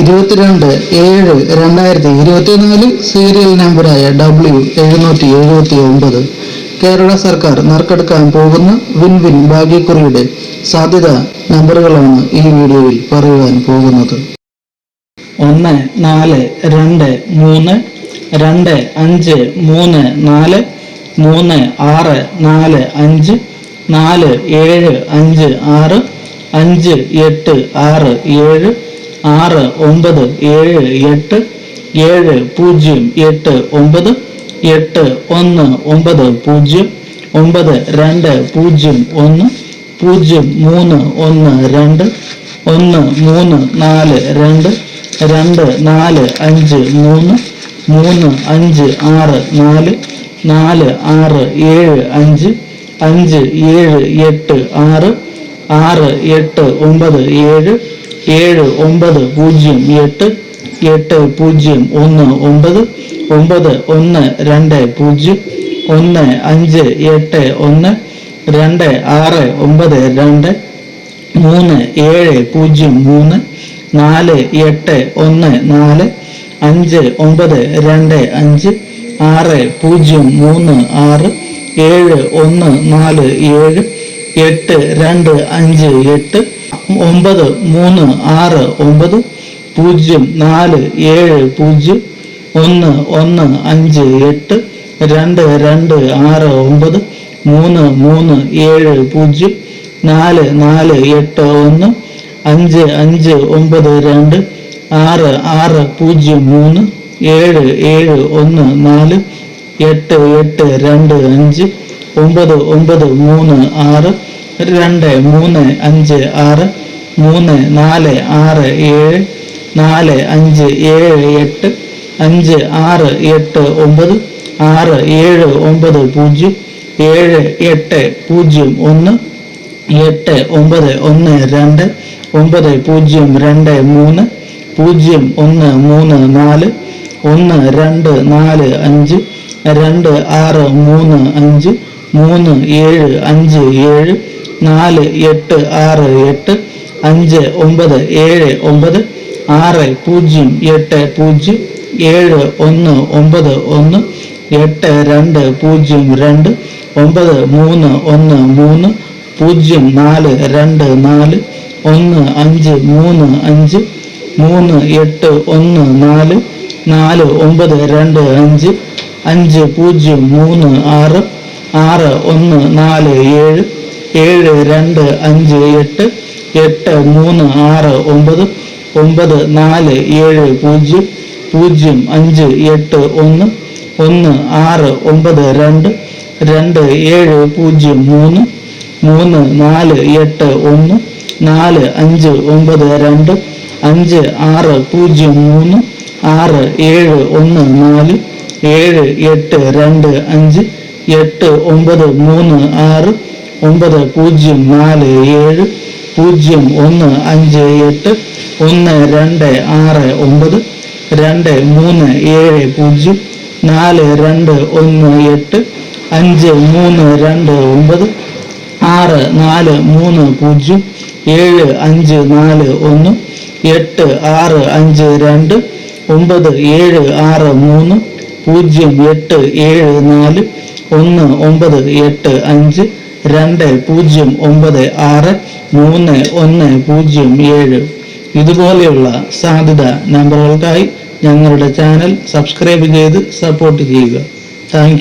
ഇരുപത്തിരണ്ട് ഏഴ് രണ്ടായിരത്തി ഇരുപത്തിനാല് സീരിയൽ നമ്പറായ ഡബ്ല്യു എഴുന്നൂറ്റി എഴുപത്തി ഒമ്പത്. കേരള സർക്കാർ നറുക്കെടുക്കാൻ പോകുന്ന വിൻ വിൻ ഭാഗ്യക്കുറിയുടെ സാധ്യത നമ്പറുകളാണ് ഈ വീഡിയോയിൽ പറയുവാൻ പോകുന്നത്. ഒന്ന് നാല് രണ്ട് മൂന്ന് രണ്ട് അഞ്ച് മൂന്ന് നാല് മൂന്ന് ആറ് നാല് അഞ്ച് നാല് ഏഴ് അഞ്ച് ആറ് അഞ്ച് എട്ട് ആറ് ഏഴ് ആറ് ഒമ്പത് ഏഴ് എട്ട് ഏഴ് പൂജ്യം എട്ട് ഒമ്പത് എട്ട് ഒന്ന് ഒമ്പത് പൂജ്യം ഒമ്പത് രണ്ട് പൂജ്യം ഒന്ന് പൂജ്യം മൂന്ന് ഒന്ന് രണ്ട് ഒന്ന് മൂന്ന് നാല് രണ്ട് രണ്ട് നാല് അഞ്ച് മൂന്ന് മൂന്ന് അഞ്ച് ആറ് നാല് നാല് ആറ് ഏഴ് അഞ്ച് അഞ്ച് ഏഴ് എട്ട് ആറ് ആറ് എട്ട് ഒമ്പത് ഏഴ് ഏഴ് ഒമ്പത് പൂജ്യം എട്ട് എട്ട് പൂജ്യം ഒന്ന് ഒമ്പത് ഒമ്പത് ഒന്ന് രണ്ട് പൂജ്യം ഒന്ന് അഞ്ച് എട്ട് ഒന്ന് രണ്ട് ആറ് ഒമ്പത് രണ്ട് മൂന്ന് ഏഴ് പൂജ്യം മൂന്ന് നാല് എട്ട് ഒന്ന് നാല് അഞ്ച് ഒമ്പത് രണ്ട് അഞ്ച് ആറ് പൂജ്യം മൂന്ന് ആറ് ഏഴ് ഒന്ന് നാല് ഏഴ് എട്ട് രണ്ട് അഞ്ച് എട്ട് ഒമ്പത് മൂന്ന് ആറ് ഒമ്പത് പൂജ്യം നാല് ഏഴ് പൂജ്യം ഒന്ന് ഒന്ന് അഞ്ച് എട്ട് രണ്ട് രണ്ട് ആറ് ഒമ്പത് മൂന്ന് മൂന്ന് ഏഴ് പൂജ്യം നാല് നാല് എട്ട് ഒന്ന് അഞ്ച് അഞ്ച് ഒമ്പത് രണ്ട് ആറ് ആറ് പൂജ്യം മൂന്ന് ഏഴ് ഏഴ് ഒന്ന് നാല് എട്ട് എട്ട് രണ്ട് അഞ്ച് ഒമ്പത് ഒമ്പത് മൂന്ന് ആറ് രണ്ട് മൂന്ന് അഞ്ച് ആറ് മൂന്ന് നാല് ആറ് ഏഴ് നാല് അഞ്ച് ഏഴ് എട്ട് അഞ്ച് ആറ് എട്ട് ഒമ്പത് ആറ് ഏഴ് ഒമ്പത് പൂജ്യം ഏഴ് എട്ട് പൂജ്യം ഒന്ന് എട്ട് ഒമ്പത് ഒന്ന് രണ്ട് ഒമ്പത് പൂജ്യം രണ്ട് മൂന്ന് പൂജ്യം ഒന്ന് മൂന്ന് നാല് ഒന്ന് രണ്ട് നാല് അഞ്ച് രണ്ട് ആറ് മൂന്ന് അഞ്ച് മൂന്ന് ഏഴ് അഞ്ച് ഏഴ് നാല് എട്ട് ആറ് എട്ട് അഞ്ച് ഒമ്പത് ഏഴ് ഒമ്പത് ആറ് പൂജ്യം എട്ട് പൂജ്യം ഏഴ് ഒന്ന് ഒമ്പത് ഒന്ന് എട്ട് രണ്ട് പൂജ്യം രണ്ട് ഒമ്പത് മൂന്ന് ഒന്ന് മൂന്ന് പൂജ്യം നാല് രണ്ട് നാല് ഒന്ന് അഞ്ച് മൂന്ന് അഞ്ച് മൂന്ന് എട്ട് ഒന്ന് നാല് നാല് ഒമ്പത് രണ്ട് അഞ്ച് അഞ്ച് പൂജ്യം മൂന്ന് ആറ് ആറ് ഒന്ന് നാല് ഏഴ് ഏഴ് രണ്ട് അഞ്ച് എട്ട് എട്ട് മൂന്ന് ആറ് ഒമ്പത് ഒമ്പത് നാല് ഏഴ് പൂജ്യം പൂജ്യം അഞ്ച് എട്ട് ഒന്ന് ഒന്ന് ആറ് ഒമ്പത് രണ്ട് രണ്ട് ഏഴ് പൂജ്യം മൂന്ന് മൂന്ന് നാല് എട്ട് ഒന്ന് നാല് അഞ്ച് ഒമ്പത് രണ്ട് അഞ്ച് ആറ് പൂജ്യം മൂന്ന് ആറ് ഏഴ് ഒന്ന് നാല് ഏഴ് എട്ട് രണ്ട് അഞ്ച് എട്ട് ഒമ്പത് മൂന്ന് ആറ് ഒമ്പത് പൂജ്യം നാല് ഏഴ് പൂജ്യം ഒന്ന് അഞ്ച് എട്ട് ഒന്ന് രണ്ട് ആറ് ഒമ്പത് രണ്ട് മൂന്ന് ഏഴ് പൂജ്യം നാല് രണ്ട് ഒന്ന് എട്ട് അഞ്ച് മൂന്ന് രണ്ട് ഒമ്പത് ആറ് നാല് മൂന്ന് പൂജ്യം ഏഴ് അഞ്ച് നാല് ഒന്ന് എട്ട് ആറ് അഞ്ച് രണ്ട് ഒമ്പത് ഏഴ് ആറ് മൂന്ന് പൂജ്യം എട്ട് ഏഴ് നാല് ഒന്ന് ഒമ്പത് എട്ട് അഞ്ച് രണ്ട് പൂജ്യം ഒമ്പത് ആറ് മൂന്ന് ഒന്ന് പൂജ്യം ഏഴ്. ഇതുപോലെയുള്ള സാധ്യത നമ്പറുകൾക്കായി ഞങ്ങളുടെ ചാനൽ സബ്സ്ക്രൈബ് ചെയ്ത് സപ്പോർട്ട് ചെയ്യുക. താങ്ക്